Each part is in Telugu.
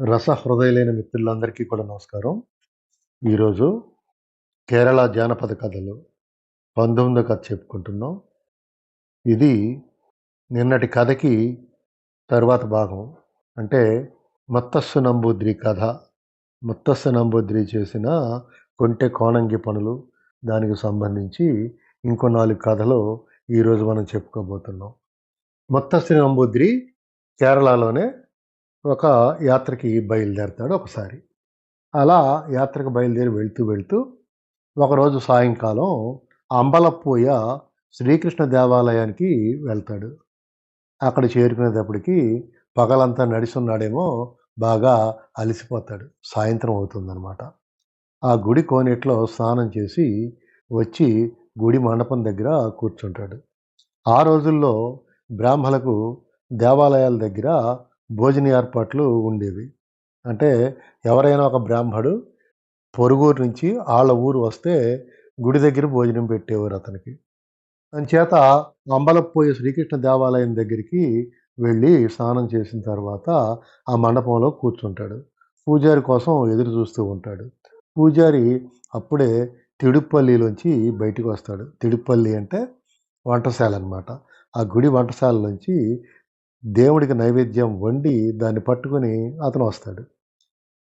రస హృదయులైన మిత్రులందరికీ కూడా నమస్కారం. ఈరోజు కేరళ జానపద కథలు పంతొమ్మిదో కథ చెప్పుకుంటున్నాం. ఇది నిన్నటి కథకి తరువాత భాగం. అంటే మత్తస్సు నంబూద్రి కథ. మత్తస్సు నంబూద్రి చేసిన కొంటె కోణంగి పనులు దానికి సంబంధించి ఇంకో నాలుగు కథలు ఈరోజు మనం చెప్పుకోబోతున్నాం. మత్తస్సు నంబూద్రి కేరళలోనే ఒక యాత్రకి బయలుదేరతాడు ఒకసారి. అలా యాత్రకు బయలుదేరి వెళ్తూ వెళ్తూ ఒకరోజు సాయంకాలం అంబలపూయ శ్రీకృష్ణ దేవాలయానికి వెళ్తాడు. అక్కడ చేరుకునేటప్పటికి పగలంతా నడిచున్నాడేమో బాగా అలసిపోతాడు. సాయంత్రం అవుతుందన్నమాట. ఆ గుడి కోనేట్లో స్నానం చేసి వచ్చి గుడి మండపం దగ్గర కూర్చుంటాడు. ఆ రోజుల్లో బ్రాహ్మలకు దేవాలయాల దగ్గర భోజన ఏర్పాట్లు ఉండేవి. అంటే ఎవరైనా ఒక బ్రాహ్మడు పొరుగురు నుంచి వాళ్ళ ఊరు వస్తే గుడి దగ్గర భోజనం పెట్టేవారు అతనికి. అంచేత అంబలపోయే శ్రీకృష్ణ దేవాలయం దగ్గరికి వెళ్ళి స్నానం చేసిన తర్వాత ఆ మండపంలో కూర్చుంటాడు. పూజారి కోసం ఎదురు చూస్తూ ఉంటాడు. పూజారి అప్పుడే తిడుపల్లిలోంచి బయటకు వస్తాడు. తిడుపల్లి అంటే వంటశాల అనమాట ఆ గుడి వంటశాల నుంచి దేవుడికి నైవేద్యం వండి దాన్ని పట్టుకొని అతను వస్తాడు.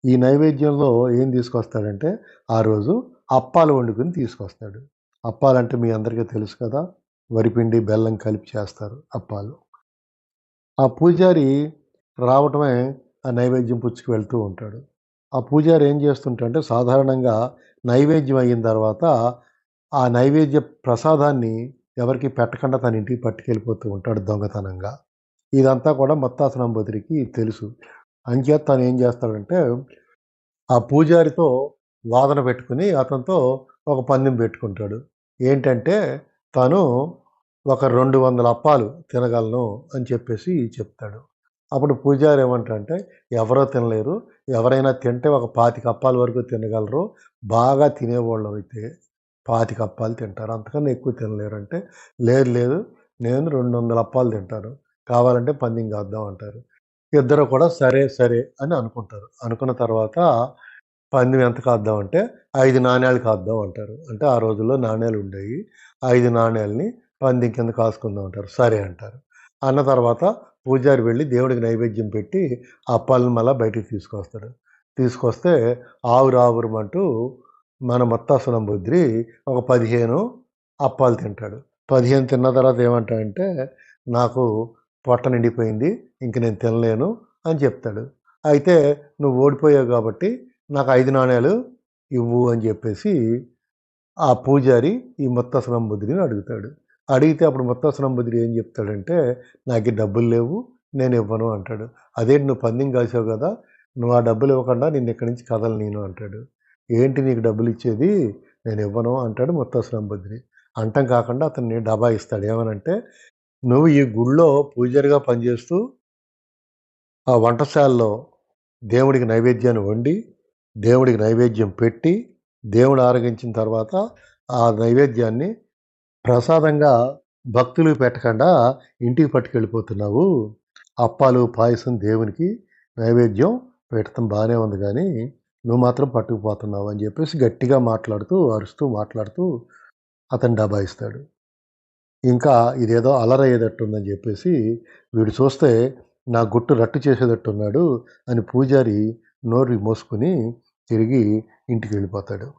ఈ నైవేద్యంలో ఏం తీసుకొస్తాడంటే ఆ రోజు అప్పాలు వండుకొని తీసుకొస్తాడు. అప్పాలంటే మీ అందరికీ తెలుసు కదా వరిపిండి బెల్లం కలిపి చేస్తారు అప్పాలు. ఆ పూజారి రావటమే ఆ నైవేద్యం పుచ్చుకు వెళ్తూ ఉంటాడు. ఆ పూజారి ఏం చేస్తుంటాడంటే సాధారణంగా నైవేద్యం అయిన తర్వాత ఆ నైవేద్య ప్రసాదాన్ని ఎవరికి పెట్టకుండా తన ఇంటికి పట్టుకెళ్ళిపోతూ ఉంటాడు దొంగతనంగా. ఇదంతా కూడా మత్తాసనంబోతుడికి తెలుసు. అంచేత తను ఏం చేస్తాడంటే ఆ పూజారితో వాదన పెట్టుకుని అతనితో ఒక పందెం పెట్టుకుంటాడు. ఏంటంటే తను ఒక రెండు వందల అప్పాలు తినగలను అని చెప్పేసి చెప్తాడు. అప్పుడు పూజారి ఏమంటారంటే ఎవరో తినలేరు. ఎవరైనా తింటే ఒక పాతిక అప్పాల వరకు తినగలరు. బాగా తినేవాళ్ళు అయితే పాతిక అప్పాలు తింటారు. అంతకన్నా ఎక్కువ తినలేరు అంటే లేదు లేదు నేను రెండు వందల అప్పాలు తింటాను. కావాలంటే పందెం కాద్దాం అంటారు. ఇద్దరు కూడా సరే సరే అని అనుకుంటారు. అనుకున్న తర్వాత పందెం ఎంత కాద్దాం అంటే ఐదు నాణ్యాలు కాద్దాం అంటారు. అంటే ఆ రోజుల్లో నాణ్యాలు ఉండేవి. ఐదు నాణ్యాలని పందెం కింద కాసుకుందాం అంటారు. సరే అంటారు. అన్న తర్వాత పూజారి వెళ్ళి దేవుడికి నైవేద్యం పెట్టి ఆ అప్పాలను మళ్ళీ బయటికి తీసుకొస్తాడు. తీసుకొస్తే ఆవురు ఆవురమంటూ మన మొత్తాసనం బుద్రి ఒక పదిహేను అప్పాలు తింటాడు. పదిహేను తిన్న తర్వాత ఏమంటాడంటే నాకు పొట్ట నిండిపోయింది ఇంక నేను తినలేను అని చెప్తాడు. అయితే నువ్వు ఓడిపోయావు కాబట్టి నాకు ఐదు నాణ్యాలు ఇవ్వు అని చెప్పేసి ఆ పూజారి ఈ ముత్తసనం బుద్ధిని అడుగుతాడు. అడిగితే అప్పుడు ముత్తసనం బుద్ధిని ఏం చెప్తాడంటే నాకు డబ్బులు లేవు నేను ఇవ్వను అంటాడు. అదే నువ్వు పందెం కాసావు కదా నువ్వు ఆ డబ్బులు ఇవ్వకుండా నిన్ను ఇక్కడి నుంచి కదలు నేను అంటాడు. ఏంటి నీకు డబ్బులు ఇచ్చేది నేను ఇవ్వను అంటాడు ముత్తసనం బుద్ధిని అంటం కాకుండా అతన్ని డబా ఇస్తాడు. ఏమనంటే నువ్వు ఈ గుళ్ళో పూజారిగా పనిచేస్తూ ఆ వంటశాలలో దేవుడికి నైవేద్యాన్ని వండి దేవుడికి నైవేద్యం పెట్టి దేవుడు ఆరగించిన తర్వాత ఆ నైవేద్యాన్ని ప్రసాదంగా భక్తులు పెట్టకుండా ఇంటికి పట్టుకెళ్ళిపోతున్నావు. అప్పాలు పాయసం దేవునికి నైవేద్యం పెట్టడం బాగానే ఉంది కానీ నువ్వు మాత్రం పట్టుకుపోతున్నావు అని చెప్పేసి గట్టిగా మాట్లాడుతూ అరుస్తూ మాట్లాడుతూ అతను డబాయిస్తాడు ఇంకా ఇదేదో అలరయ్యేటట్టుందని చెప్పేసి వీడు చూస్తే నా గుట్టు రట్టు చేసేటట్టున్నాడు అని పూజారి నోరు మోసుకుని తిరిగి ఇంటికి వెళ్ళిపోతాడు.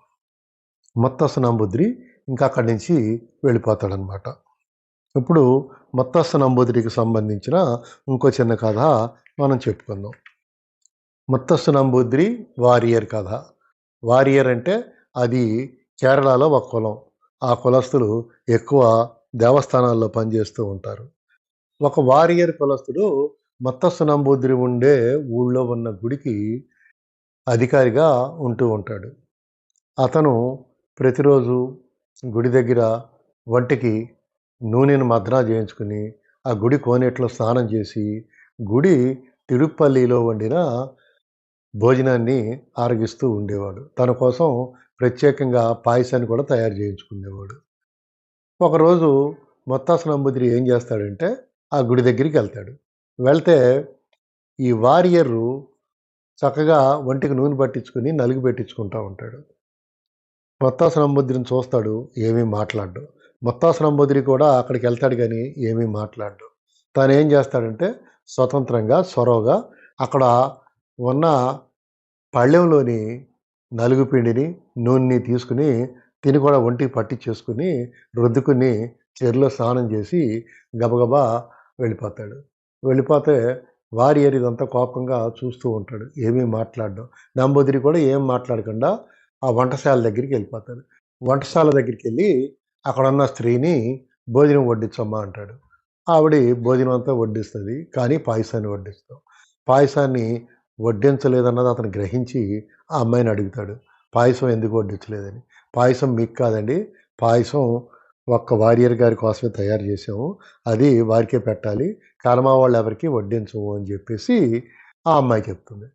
మొత్తస్సు ఇంకా అక్కడి నుంచి వెళ్ళిపోతాడనమాట ఇప్పుడు మొత్తస్సు నంబుద్రికి సంబంధించిన ఇంకో చిన్న కథ మనం చెప్పుకుందాం. మత్తస్సు నంబుద్రి వారియర్ కథ. వారియర్ అంటే అది కేరళలో ఒక కులం. ఆ కులస్తులు ఎక్కువ దేవస్థానాల్లో పనిచేస్తూ ఉంటారు. ఒక వారియర్ కులస్తుడు మత్తస్సు నంబూద్రి ఉండే ఊళ్ళో ఉన్న గుడికి అధికారిగా ఉంటూ ఉంటాడు. అతను ప్రతిరోజు గుడి దగ్గర వంటికి నూనెను మద్నా చేయించుకుని ఆ గుడి కోనేట్లో స్నానం చేసి గుడి తిరుపల్లిలో వండిన భోజనాన్ని ఆరగిస్తూ ఉండేవాడు. తన కోసం ప్రత్యేకంగా పాయసాన్ని కూడా తయారు చేయించుకునేవాడు. ఒకరోజు మొత్తాసన నంబుద్రి ఏం చేస్తాడంటే ఆ గుడి దగ్గరికి వెళ్తాడు. వెళ్తే ఈ వారియరు చక్కగా ఒంటికి నూనె పట్టించుకొని నలుగు పెట్టించుకుంటూ ఉంటాడు. మొత్తాసు నంబుద్రిని చూస్తాడు ఏమీ మాట్లాడు మొత్తాసు నంబుద్రి కూడా అక్కడికి వెళ్తాడు కానీ ఏమీ మాట్లాడు తను ఏం చేస్తాడంటే స్వతంత్రంగా సొరవగా అక్కడ ఉన్న పళ్ళెంలోని నలుగు పిండిని నూనెని తీసుకుని తిని కూడా ఒంటికి పట్టించేసుకుని రుద్దుకుని చెరులో స్నానం చేసి గబగబా వెళ్ళిపోతాడు. వెళ్ళిపోతే వారి ఏరిదంతా కోపంగా చూస్తూ ఉంటాడు. ఏమీ మాట్లాడడం. నంబూదిరి కూడా ఏం మాట్లాడకుండా ఆ వంటశాల దగ్గరికి వెళ్ళిపోతాడు. వంటశాల దగ్గరికి వెళ్ళి అక్కడ ఉన్న స్త్రీని భోజనం వడ్డించమ్మా అంటాడు. ఆవిడ భోజనం అంతా వడ్డిస్తుంది. కానీ పాయసాన్ని వడ్డిస్తాం. పాయసాన్ని వడ్డించలేదన్నది అతను గ్రహించి ఆ అమ్మాయిని అడుగుతాడు. పాయసం ఎందుకు వడ్డించలేదని. పాయసం మీకు కాదండి. పాయసం ఒక్క వారియర్ గారి కోసమే తయారు చేసాము అది వారికే పెట్టాలి. కర్మ వాళ్ళు ఎవరికి వడ్డించము అని చెప్పేసి ఆ అమ్మాయి చెప్తుంది.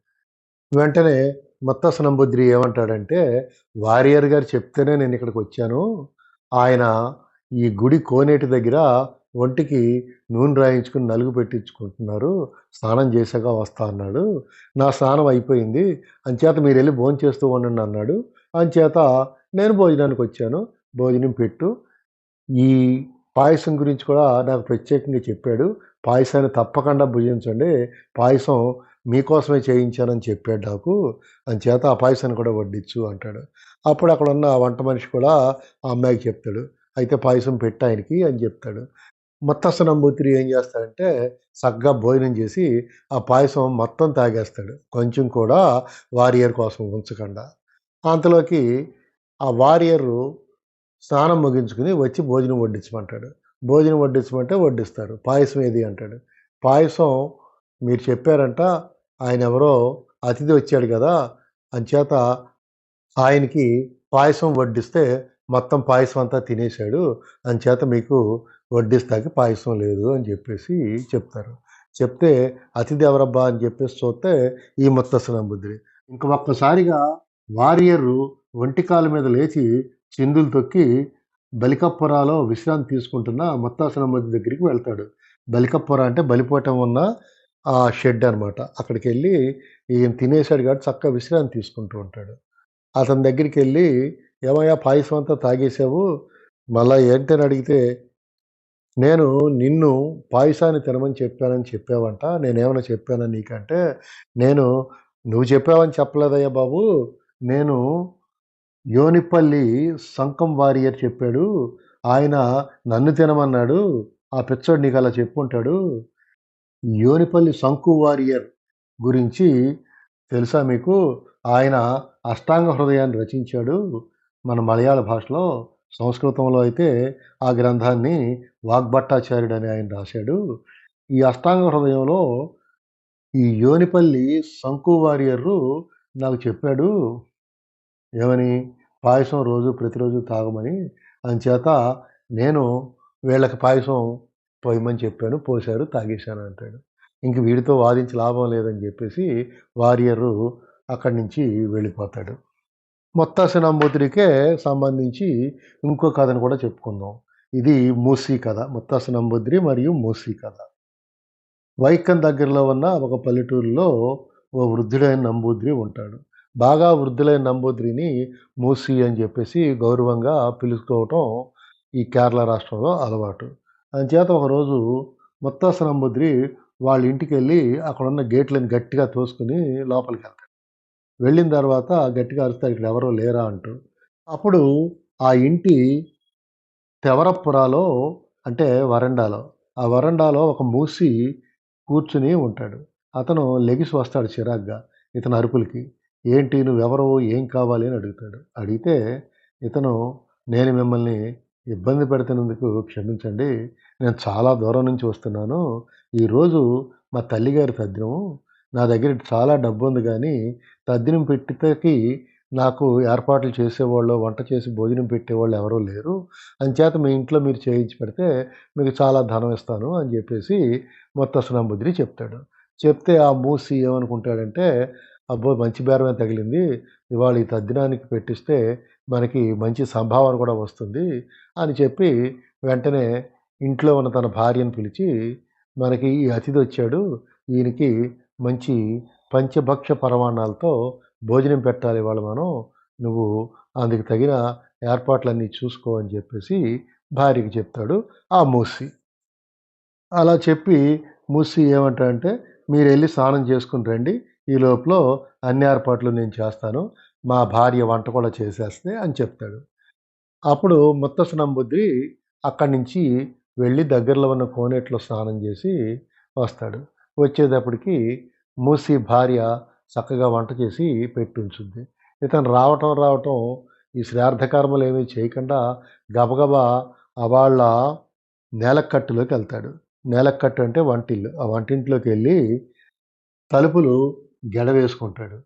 వెంటనే ముత్తసనంబుద్రి ఏమంటాడంటే వారియర్ గారు చెప్తేనే నేను ఇక్కడికి వచ్చాను. ఆయన ఈ గుడి కోనేటి దగ్గర ఒంటికి నూనె రాయించుకుని నలుగు పెట్టించుకుంటున్నారు. స్నానం చేశాక వస్తా అన్నాడు. నా స్నానం అయిపోయింది. అంచేత మీరు వెళ్ళి భోంచేస్తూ ఉండండి అన్నాడు. అంచేత నేను భోజనానికి వచ్చాను భోజనం పెట్టు. ఈ పాయసం గురించి కూడా నాకు ప్రత్యేకంగా చెప్పాడు. పాయసాన్ని తప్పకుండా భుజించండి. పాయసం మీకోసమే చేయించానని చెప్పాడు నాకు. అంచేత ఆ పాయసాన్ని కూడా వడ్డించు అంటాడు. అప్పుడు అక్కడ ఉన్న వంట మనిషి కూడా ఆ అమ్మాయికి చెప్తాడు. అయితే పాయసం పెట్టు ఆయనకి అని చెప్తాడు. ముత్తస్సు నంబూతిరి ఏం చేస్తాడంటే చక్కగా భోజనం చేసి ఆ పాయసం మొత్తం తాగేస్తాడు. కొంచెం కూడా వారియర్ కోసం ఉంచకుండా. అంతలోకి ఆ వారియరు స్నానం ముగించుకుని వచ్చి భోజనం వడ్డించమంటాడు. భోజనం వడ్డించమంటే వడ్డిస్తారు. పాయసం ఏది అంటాడు. పాయసం మీరు చెప్పారంట ఆయన ఎవరో అతిథి వచ్చాడు కదా అంచేత ఆయనకి పాయసం వడ్డిస్తే మొత్తం పాయసం అంతా తినేశాడు అంచేత మీకు వడ్డిస్తాకి పాయసం లేదు అని చెప్పేసి చెప్తారు. చెప్తే అతిథి ఎవరబ్బా అని చెప్పేసి చూస్తే ఈ ముత్తసనంబుద్రి ఇంక ఒక్కసారిగా వారియరు ఒంటికాల మీద లేచి చిందులు తొక్కి బలికప్పురాలో విశ్రాంతి తీసుకుంటున్న ముత్తాసనమ్మది దగ్గరికి వెళ్తాడు. బలికప్పుర అంటే బలిపోవటం ఉన్న ఆ షెడ్ అనమాట అక్కడికి వెళ్ళి ఈయన తినేశాడు కాబట్టి చక్కగా విశ్రాంతి తీసుకుంటూ ఉంటాడు. అతని దగ్గరికి వెళ్ళి ఏమయ్యా పాయసం అంతా తాగేసావు? మళ్ళా ఏంటని అడిగితే నేను నిన్ను పాయసాన్ని తినమని చెప్పానని చెప్పావంట. నేనేమైనా చెప్పానా నీకంటే? నేను నువ్వు చెప్పావని చెప్పలేదయ్యా బాబు. నేను యోనిపల్లి సంకం వారియర్ చెప్పాడు. ఆయన నన్ను తినమన్నాడు. ఆ పిచ్చోడు నీకు అలా చెప్పుంటాడు. యోనిపల్లి సంకు వారియర్ గురించి తెలుసా మీకు? ఆయన అష్టాంగ హృదయాన్ని రచించాడు. మన మలయాళ భాషలో సంస్కృతంలో అయితే ఆ గ్రంథాన్ని వాగ్భట్టాచార్యుడు అని ఆయన రాశాడు. ఈ అష్టాంగ హృదయంలో ఈ యోనిపల్లి సంకు వారియర్ నాకు చెప్పాడు. ఏమని పాయసం రోజు ప్రతిరోజు తాగమని అందుచేత నేను వీళ్ళకి పాయసం పోయమని చెప్పాను పోశారు తాగేశాను అంటాడు. ఇంక వీడితో వాదించి లాభం లేదని చెప్పేసి వారియరు అక్కడి నుంచి వెళ్ళిపోతాడు. మొత్తాసి నంబూతిరికే సంబంధించి ఇంకో కథను కూడా చెప్పుకుందాం. ఇది మూసీ కథ మొత్తాసి నంబూద్రి మరియు మూసీ కథ. వైకం దగ్గరలో ఉన్న ఒక పల్లెటూరులో ఓ వృద్ధుడైన నంబూద్రి ఉంటాడు. బాగా వృద్ధులైన నంబూద్రిని మూసి అని చెప్పేసి గౌరవంగా పిలుచుకోవటం ఈ కేరళ రాష్ట్రంలో అలవాటు. అంచేత ఒకరోజు ముత్తాస నంబూద్రి వాళ్ళ ఇంటికి వెళ్ళి అక్కడ ఉన్న గేట్లను గట్టిగా తోసుకుని లోపలికి వెళ్తాడు. వెళ్ళిన తర్వాత గట్టిగా అరుస్తాడు ఇక్కడ ఎవరో లేరా? అంటూ. అప్పుడు ఆ ఇంటి తెవరపురాలో అంటే వరండాలో ఆ వరండాలో ఒక మూసి కూర్చుని ఉంటాడు. అతను లెగిసి వస్తాడు చిరాగ్గా ఇతను అరుపులకి. ఏంటి? నువ్వెవరో? ఏం కావాలి? అని అడుగుతాడు. అడిగితే ఇతను నేను మిమ్మల్ని ఇబ్బంది పెడుతున్నందుకు క్షమించండి. నేను చాలా దూరం నుంచి వస్తున్నాను. ఈరోజు మా తల్లిగారి తద్దినం నా దగ్గర చాలా డబ్బు ఉంది కానీ తద్దినం పెట్టితేకి నాకు ఏర్పాట్లు చేసేవాళ్ళు వంట చేసి భోజనం పెట్టేవాళ్ళు ఎవరూ లేరు. అంచేత మీ ఇంట్లో మీరు చేయించి పెడితే మీకు చాలా ధనం ఇస్తాను అని చెప్పేసి మొత్తసునంబుద్రి చెప్తాడు. చెప్తే ఆ మూసి ఏమనుకుంటాడంటే అబ్బో మంచి బేరమే తగిలింది ఇవాళ ఈ తద్దినానికి పెట్టిస్తే మనకి మంచి సంభావన కూడా వస్తుంది అని చెప్పి వెంటనే ఇంట్లో ఉన్న తన భార్యను పిలిచి మనకి ఈ అతిథి వచ్చాడు ఈయనకి మంచి పంచభక్ష పరమాన్నాలతో భోజనం పెట్టాలి ఇవాళ మనం. నువ్వు అందుకు తగిన ఏర్పాట్లన్నీ చూసుకో అని చెప్పేసి భార్యకి చెప్తాడు ఆ మూసి. అలా చెప్పి మూసి ఏమంటాడంటే, వెళ్ళి స్నానం చేసుకుని రండి. ఈ లోపల అన్ని ఏర్పాట్లు నేను చేస్తాను. మా భార్య వంట కూడా చేసేస్తే అని చెప్తాడు. అప్పుడు ముత్తస్సు నంబుద్రి అక్కడి నుంచి వెళ్ళి దగ్గరలో ఉన్న కోనేట్లో స్నానం చేసి వస్తాడు. వచ్చేటప్పటికి మూసి భార్య చక్కగా వంట చేసి పెట్టుంచుద్ది. ఇతను రావటం, రావటం ఈ శ్రార్థకర్మలు ఏమీ చేయకుండా గబగబా అవాళ్ళ నేలక్కట్టులోకి వెళ్తాడు నేలకట్టు అంటే వంటిల్లు. ఆ వంటింట్లోకి వెళ్ళి తలుపులు గెడవేసుకుంటాడు.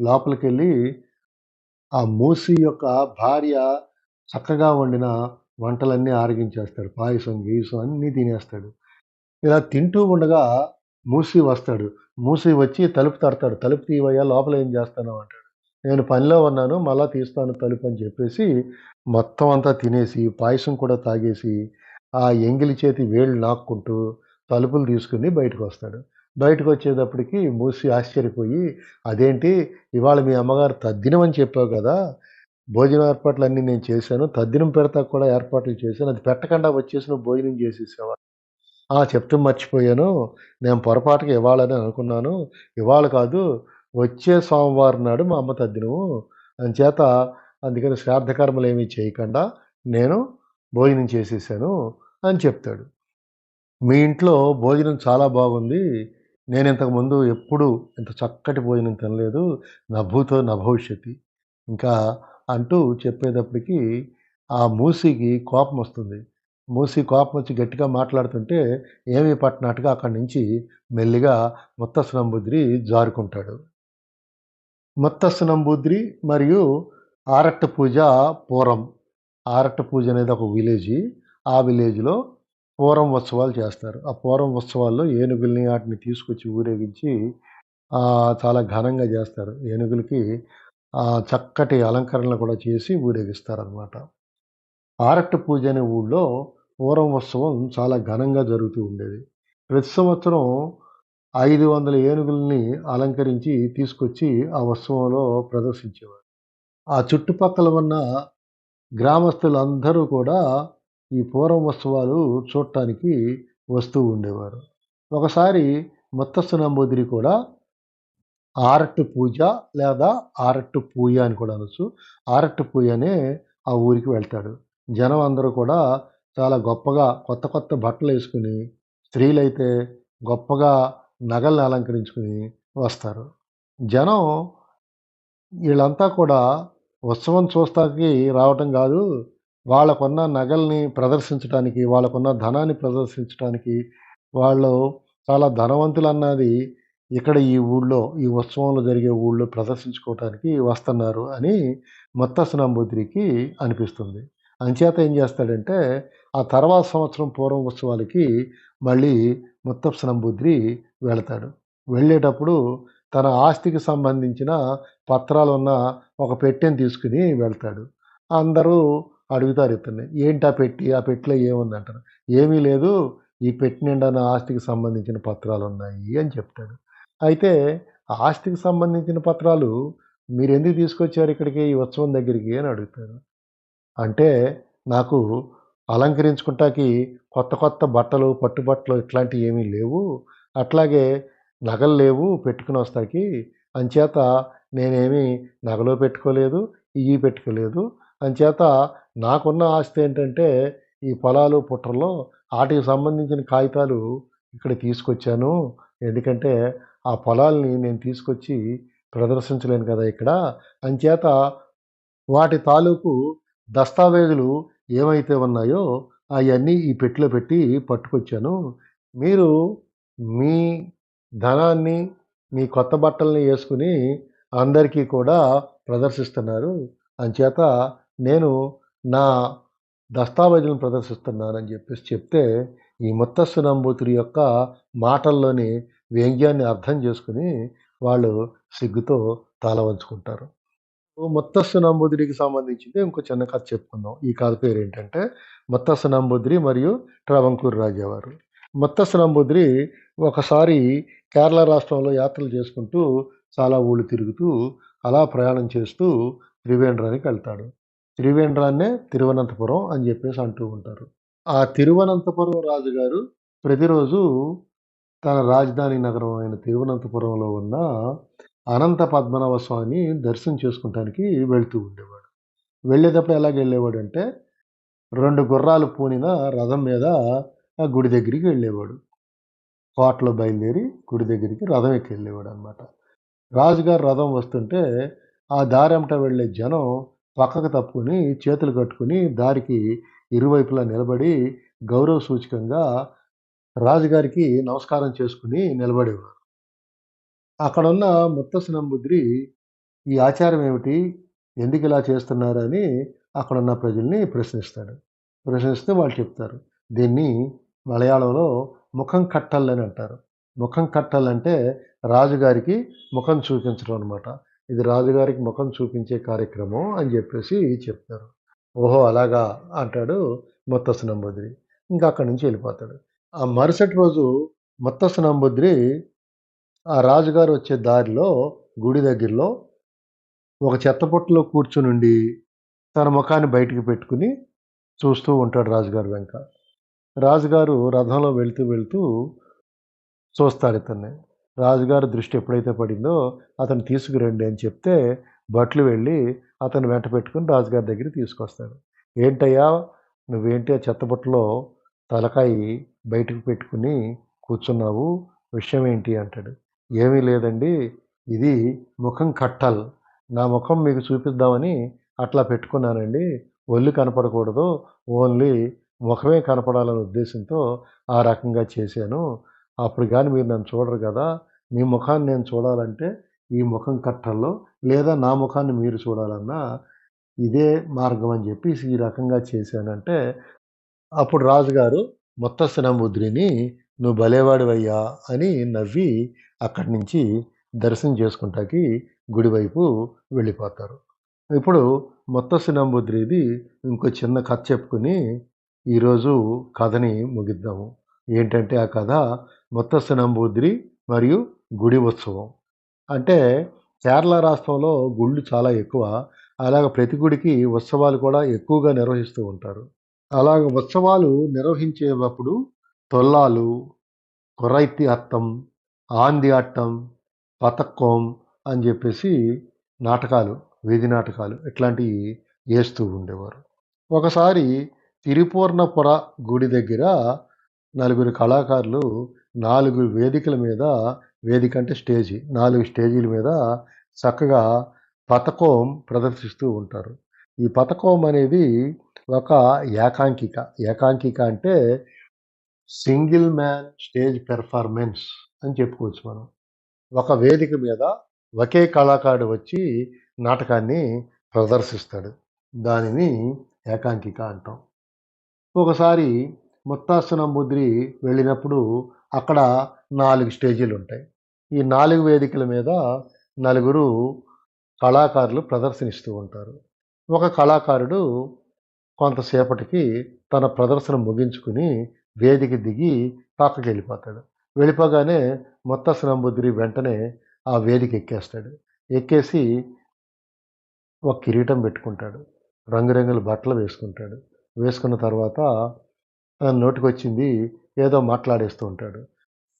లోపలికి వెళ్ళి ఆ మూసి యొక్క భార్య చక్కగా వండిన వంటలన్నీ ఆరగించేస్తాడు. పాయసం, గీయసం అన్నీ తినేస్తాడు. ఇలా తింటూ ఉండగా మూసి వస్తాడు. మూసి వచ్చి తలుపు తడతాడు. "తలుపు తీవయ్యా లోపల ఏం చేస్తున్నావు" అంటాడు. "నేను పనిలో ఉన్నాను. మళ్ళా తీస్తాను తలుపు" అని చెప్పేసి మొత్తం అంతా తినేసి, పాయసం కూడా తాగేసి, ఆ ఎంగిలి చేతి వేళ్ళు నాక్కుంటూ తలుపులు తీసుకొని బయటకు వచ్చేటప్పటికి మూసి ఆశ్చర్యపోయి, "అదేంటి ఇవాళ మీ అమ్మగారు తద్దినం అని చెప్పావు కదా! భోజనం ఏర్పాట్లు అన్నీ నేను చేశాను. తద్దినం పెడతా కూడా ఏర్పాట్లు చేశాను. అది పెట్టకుండా వచ్చేసి నువ్వు భోజనం చేసేసావా?" "ఆ! చెప్తే మర్చిపోయాను. నేను పొరపాటుగా ఇవ్వాలని అనుకున్నాను. ఇవాళ కాదు వచ్చే సోమవారం నాడు మా అమ్మ తద్దినము. అంచేత అందుకని శ్రాద్ధకర్మలు ఏమీ చేయకుండా నేను భోజనం చేసేసాను" అని చెప్తాడు. "మీ ఇంట్లో భోజనం చాలా బాగుంది. నేను ఇంతకుముందు ఎప్పుడూ ఇంత చక్కటి భోజనం తినలేదు. నభూతో నభవిష్యతి" ఇంకా అంటూ చెప్పేటప్పటికి ఆ మూసికి కోపమొస్తుంది. మూసి వచ్చి గట్టిగా మాట్లాడుతుంటే ఏమీ పట్టినట్టుగా అక్కడి నుంచి మెల్లిగా ముత్తస్సు నంబూద్రి జారుకుంటాడు. ముత్తస్సు నంబూద్రి మరియు ఆరట్ట పూజ పూరం. ఆరట్ట పూజ అనేది ఒక విలేజ్ ఆ విలేజ్‌లో పూరం ఉత్సవాలు చేస్తారు. ఆ పూరం ఉత్సవాల్లో ఏనుగుల్ని వాటిని తీసుకొచ్చి ఊరేగించి చాలా ఘనంగా చేస్తారు. ఏనుగులకి చక్కటి అలంకరణలు కూడా చేసి ఊరేగిస్తారనమాట. ఆరట్ట పూజ అనే ఊళ్ళో పూరం ఉత్సవం చాలా ఘనంగా జరుగుతూ ఉండేది. ప్రతి సంవత్సరం 500 ఏనుగుల్ని అలంకరించి తీసుకొచ్చి ఆ ఉత్సవంలో ప్రదర్శించేవారు. ఆ చుట్టుపక్కల ఉన్న గ్రామస్తులందరూ కూడా ఈ పూర్వం ఉత్సవాలు చూడటానికి వస్తూ ఉండేవారు. ఒకసారి ముత్తస్సు నంబూదిరి కూడా ఆరట్టు పూజ లేదా ఆరట్టు పూయ అని కూడా అనొచ్చు. ఆరట్టు పూయనే ఆ ఊరికి వెళ్తాడు. జనం అందరూ కూడా చాలా గొప్పగా కొత్త కొత్త బట్టలు వేసుకుని స్త్రీలైతే గొప్పగా నగల్ని అలంకరించుకొని వస్తారు. జనం వీళ్ళంతా కూడా ఉత్సవం చూస్తాకి రావటం కాదు వాళ్ళకున్న నగల్ని ప్రదర్శించటానికి, వాళ్ళకున్న ధనాన్ని ప్రదర్శించటానికి, వాళ్ళు చాలా ధనవంతులు అన్నది ఇక్కడ ఈ ఊళ్ళో, ఈ ఉత్సవంలో జరిగే ఊళ్ళో ప్రదర్శించుకోవటానికి వస్తున్నారు అని ముత్తస్సు నంబూద్రికి అనిపిస్తుంది. అంచేత ఏం చేస్తాడంటే, ఆ తర్వాత సంవత్సరం పూర్వం ఉత్సవాలకి మళ్ళీ ముత్తస్సు నంబూద్రి వెళతాడు. వెళ్ళేటప్పుడు తన ఆస్తికి సంబంధించిన పత్రాలున్న ఒక పెట్టెని తీసుకుని వెళ్తాడు. అందరూ అడుగుతారు ఇతన్ని. "ఏంటా పెట్టి? ఆ పెట్టిలో ఏముంది అంటారు "ఏమీ లేదు. ఈ పెట్టి నిండా నా ఆస్తికి సంబంధించిన పత్రాలు ఉన్నాయి అని చెప్తాడు. అయితే ఆస్తికి సంబంధించిన పత్రాలు మీరెందుకు తీసుకొచ్చారు ఇక్కడికి ఈ ఉత్సవం దగ్గరికి అని అడుగుతారు. అంటే నాకు అలంకరించుకుంటాకి కొత్త కొత్త బట్టలు, పట్టు బట్టలు ఇట్లాంటివి ఏమీ లేవు. అట్లాగే నగలు లేవు పెట్టుకుని వస్తాకి అంచేత నేనేమి నగలో పెట్టుకోలేదు. ఇవి పెట్టుకోలేదు. అంచేత నాకున్న ఆస్తి ఏంటంటే ఈ పొలాలు, పుట్రలో వాటికి సంబంధించిన కాగితాలు ఇక్కడ తీసుకొచ్చాను. ఎందుకంటే ఆ పొలాల్ని నేను తీసుకొచ్చి ప్రదర్శించలేను కదా ఇక్కడ. అంచేత వాటి తాలూకు దస్తావేజులు ఏమైతే ఉన్నాయో అవన్నీ ఈ పెట్టెలో పెట్టి పట్టుకొచ్చాను. మీరు మీ ధనాన్ని, మీ కొత్త బట్టల్ని వేసుకుని అందరికీ కూడా ప్రదర్శిస్తున్నారు. అంచేత నేను నా దస్తావేజులను ప్రదర్శిస్తున్నానని చెప్పేసి చెప్తే, ఈ ముత్తస్సు నంబూతిరి యొక్క మాటల్లోని వ్యంగ్యాన్ని అర్థం చేసుకొని వాళ్ళు సిగ్గుతో తల వంచుకుంటారు. ముత్తస్సు నంబూదిరికి సంబంధించింది ఇంకో చిన్న కథ చెప్పుకుందాం. ఈ కథ పేరేంటంటే 'ముత్తస్సు నంబూదిరి మరియు ట్రావంకూర్ రాజావారు'. ముత్తస్సు నంబూదిరి ఒకసారి కేరళ రాష్ట్రంలో యాత్రలు చేసుకుంటూ చాలా ఊళ్ళు తిరుగుతూ అలా ప్రయాణం చేస్తూ త్రివేంద్రానికి వెళ్తాడు త్రివేంద్రాన్నే తిరువనంతపురం అని చెప్పేసి అంటూ ఉంటారు. ఆ తిరువనంతపురం రాజుగారు ప్రతిరోజు తన రాజధాని నగరం అయిన తిరువనంతపురంలో ఉన్న అనంత పద్మనాభ స్వామిని దర్శనం చేసుకుంటానికి వెళ్తూ ఉండేవాడు. వెళ్ళేటప్పుడు ఎలాగ వెళ్ళేవాడు అంటే రెండు గుర్రాలు పూనిన రథం మీద ఆ గుడి దగ్గరికి వెళ్ళేవాడు. కోటలో బయలుదేరి గుడి దగ్గరికి రథం ఎక్కి వెళ్ళేవాడు అనమాట రాజుగారు రథం వస్తుంటే ఆ దారంట వెళ్ళే జనం పక్కకు తప్పుకొని చేతులు కట్టుకుని దారికి ఇరువైపులా నిలబడి గౌరవ సూచకంగా రాజుగారికి నమస్కారం చేసుకుని నిలబడేవారు. అక్కడున్న ముత్తసనంబుద్రి ఈ ఆచారం ఏమిటి? ఎందుకు ఇలా చేస్తున్నారని అక్కడున్న ప్రజల్ని ప్రశ్నిస్తాడు. ప్రశ్నిస్తే వాళ్ళు చెప్తారు. దీన్ని మలయాళంలో ముఖం కట్టల్ అని అంటారు. ముఖం కట్టల్ అంటే రాజుగారికి ముఖం చూపించడం అనమాట ఇది రాజుగారికి ముఖం చూపించే కార్యక్రమం అని చెప్పేసి చెప్తారు. ఓహో అలాగా అంటాడు ముత్తస్సు నంబూద్రి ఇంకా అక్కడి నుంచి వెళ్ళిపోతాడు. ఆ మరుసటి రోజు ముత్తస్సు నంబూద్రి ఆ రాజుగారు వచ్చే దారిలో గుడి దగ్గరలో ఒక చెత్తపొట్టులో కూర్చునుండి తన ముఖాన్ని బయటికి పెట్టుకుని చూస్తూ ఉంటాడు రాజుగారు వెంక రాజుగారు రథంలో వెళుతూ వెళుతూ చూస్తాడు ఇతన్ని. రాజుగారి దృష్టి ఎప్పుడైతే పడిందో అతను తీసుకురండి అని చెప్తే భట్లు వెళ్ళి అతను వెంట పెట్టుకుని రాజుగారి దగ్గరికి తీసుకొస్తాడు ఏంటయ్యా? నువ్వేంటి ఆ చెత్తబుట్టలో తలకాయి బయటకు పెట్టుకుని కూర్చున్నావు? విషయం ఏంటి? అంటాడు. ఏమీ లేదండి. ఇది ముఖం కట్టల్. నా ముఖం మీకు చూపిద్దామని అట్లా పెట్టుకున్నానండి. ఒళ్ళు కనపడకూడదు. ఓన్లీ ముఖమే కనపడాలనే ఉద్దేశంతో ఆ రకంగా చేశాను. అప్పుడు కానీ మీరు నన్ను చూడరు కదా మీ ముఖాన్ని నేను చూడాలంటే ఈ ముఖం కట్టల్లో లేదా నా ముఖాన్ని మీరు చూడాలన్నా ఇదే మార్గం అని చెప్పి ఈ రకంగా చేశానంటే అప్పుడు రాజుగారు ముత్తస్సనముద్రిని నువ్వు బలేవాడివయ్యా అని నవ్వి అక్కడి నుంచి దర్శనం చేసుకుంటాకి గుడివైపు వెళ్ళిపోతారు. ఇప్పుడు ముత్తస్సనముద్రిది ఇంకో చిన్న కథ చెప్పుకుని ఈరోజు కథని ముగిద్దాము. ఏంటంటే ఆ కథ ముత్తస్సు నంబూద్రి మరియు గుడి ఉత్సవం. అంటే కేరళ రాష్ట్రంలో గుళ్ళు చాలా ఎక్కువ. అలాగ ప్రతి గుడికి ఉత్సవాలు కూడా ఎక్కువగా నిర్వహిస్తూ ఉంటారు. అలాగ ఉత్సవాలు నిర్వహించేటప్పుడు తొల్లాలు కొరైతి అట్టం ఆంది అట్టం పతక్కోం అని చెప్పేసి నాటకాలు వీధి నాటకాలు ఇట్లాంటివి వేస్తూ ఉండేవారు. ఒకసారి తిరుపూర్ణపుర గుడి దగ్గర నలుగురు కళాకారులు నాలుగు వేదికల మీద వేదిక అంటే స్టేజి నాలుగు స్టేజీల మీద చక్కగా పథకం ప్రదర్శిస్తూ ఉంటారు. ఈ పథకం అనేది ఒక ఏకాంకిక. ఏకాంకిక అంటే సింగిల్ మ్యాన్ స్టేజ్ పెర్ఫార్మెన్స్ అని చెప్పుకోవచ్చు మనం. ఒక వేదిక మీద ఒకే కళాకారుడు వచ్చి నాటకాన్ని ప్రదర్శిస్తాడు. దానిని ఏకాంకిక అంటాం. ఒకసారి ముత్తాసునంబుద్రి వెళ్ళినప్పుడు అక్కడ నాలుగు స్టేజీలు ఉంటాయి. ఈ నాలుగు వేదికల మీద నలుగురు కళాకారులు ప్రదర్శనిస్తూ ఉంటారు. ఒక కళాకారుడు కొంతసేపటికి తన ప్రదర్శన ముగించుకుని వేదిక దిగి పక్కకి వెళ్ళిపోతాడు వెళ్ళిపోగానే ముత్తస్నంబుద్రి వెంటనే ఆ వేదిక ఎక్కేస్తాడు. ఎక్కేసి ఒక కిరీటం పెట్టుకుంటాడు. రంగురంగుల బట్టలు వేసుకుంటాడు. వేసుకున్న తర్వాత నోటికొచ్చింది ఏదో మాట్లాడేస్తూ ఉంటాడు.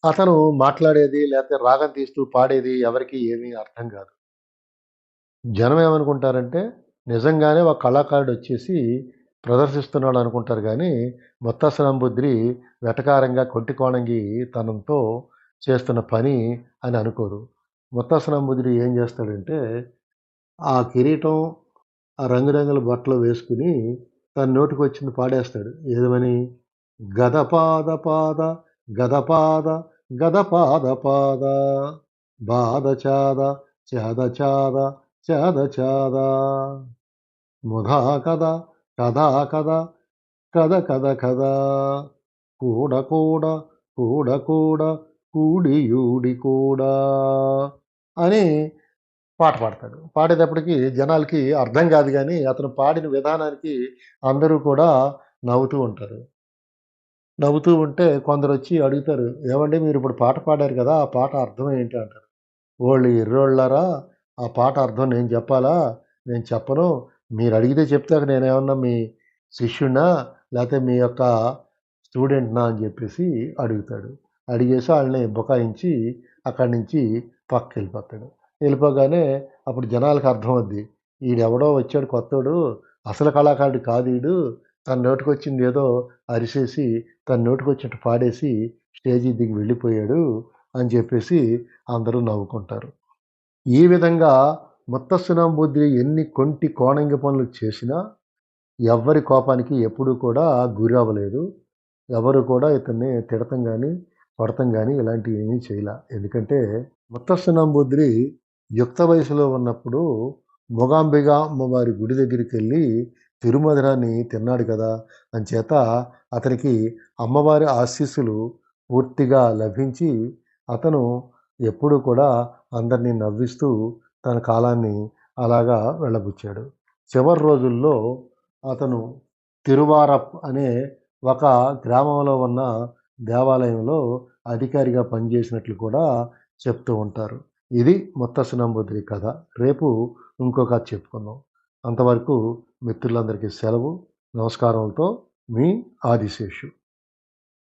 అతను మాట్లాడేది లేకపోతే రాగం తీస్తూ పాడేది ఎవరికి ఏమీ అర్థం కాదు. జనం ఏమనుకుంటారంటే నిజంగానే ఒక కళాకారుడు వచ్చేసి ప్రదర్శిస్తున్నాడు అనుకుంటారు కానీ ముత్తసనంబుద్రి వెటకారంగా కొట్టి కోణంగి తనంతో చేస్తున్న పని అని అనుకోరు. ముత్తసనంబుద్రి ఏం చేస్తాడంటే ఆ కిరీటం ఆ రంగురంగుల బట్టలు వేసుకుని తన నోటికి వచ్చింది పాడేస్తాడు ఏదమని గదపాద పాద గదపాద గదపాద పాద బాద చదచాద చదచాద. ముధా కథ కదా కథ కథ కథ కథ కూడ కూడ కూడ కూడ కూడియూడి కూడా అని పాట పాడతాడు. పాడేటప్పటికి జనాలకి అర్థం కాదు కానీ అతను పాడిన విధానానికి అందరూ కూడా నవ్వుతూ ఉంటారు. నవ్వుతూ ఉంటే కొందరు వచ్చి అడుగుతారు. ఏమండీ మీరు ఇప్పుడు పాట పాడారు కదా! ఆ పాట అర్థం ఏంటి?" అంటారు. "ఓళ్ళు ఎర్రోళ్ళారా! ఆ పాట అర్థం నేను చెప్పాలా? నేను చెప్పను. మీరడిగితే చెప్తాక నేనేమన్నా మీ శిష్యునా లేకపోతే మీ యొక్క స్టూడెంట్‌నా?" అని చెప్పేసి అడుగుతాడు. అడిగేసి వాళ్ళని బుకాయించి అక్కడి నుంచి పక్కకెళ్ళిపోతాడు. వెళ్ళిపోగానే అప్పుడు జనాలకి అర్థమవుద్ది. ఈడెవడో వచ్చాడు కొత్తడు అసలు కళాకారుడు కాదీడు. తన నోటికొచ్చింది ఏదో అరిసేసి, తన నోటికొచ్చినట్టు పాడేసి స్టేజి దిగి వెళ్ళిపోయాడు అని చెప్పేసి అందరూ నవ్వుకుంటారు. ఈ విధంగా ముత్తస్సునాంబుద్రి ఎన్ని కొంటి కోణంగి పనులు చేసినా ఎవ్వరి కోపానికి ఎప్పుడూ కూడా గురి అవ్వలేదు ఎవరు కూడా ఇతన్ని తిడతం కానీ కొడతం కానీ ఇలాంటివి ఏమీ చేయలే ఎందుకంటే ముత్తస్సునాంబుద్రి యుక్త వయసులో ఉన్నప్పుడు మొగాంబిగా అమ్మవారి గుడి దగ్గరికి వెళ్ళి తిరుమధురాన్ని తిన్నాడు కదా! అంచేత అతనికి అమ్మవారి ఆశీస్సులు పూర్తిగా లభించి అతను ఎప్పుడూ కూడా అందరిని నవ్విస్తూ తన కాలాన్ని అలాగా వెళ్ళబుచ్చాడు. చివరి రోజుల్లో అతను తిరువారప్ అనే ఒక గ్రామంలో ఉన్న దేవాలయంలో అధికారిగా పనిచేసినట్లు కూడా చెప్తూ ఉంటారు. ఇది ముత్తస్సునాంబుద్రి కథ. రేపు ఇంకో కథ చెప్పుకుందాం. అంతవరకు మిత్రులందరికీ సెలవు. నమస్కారంతో మీ ఆదిశేషు.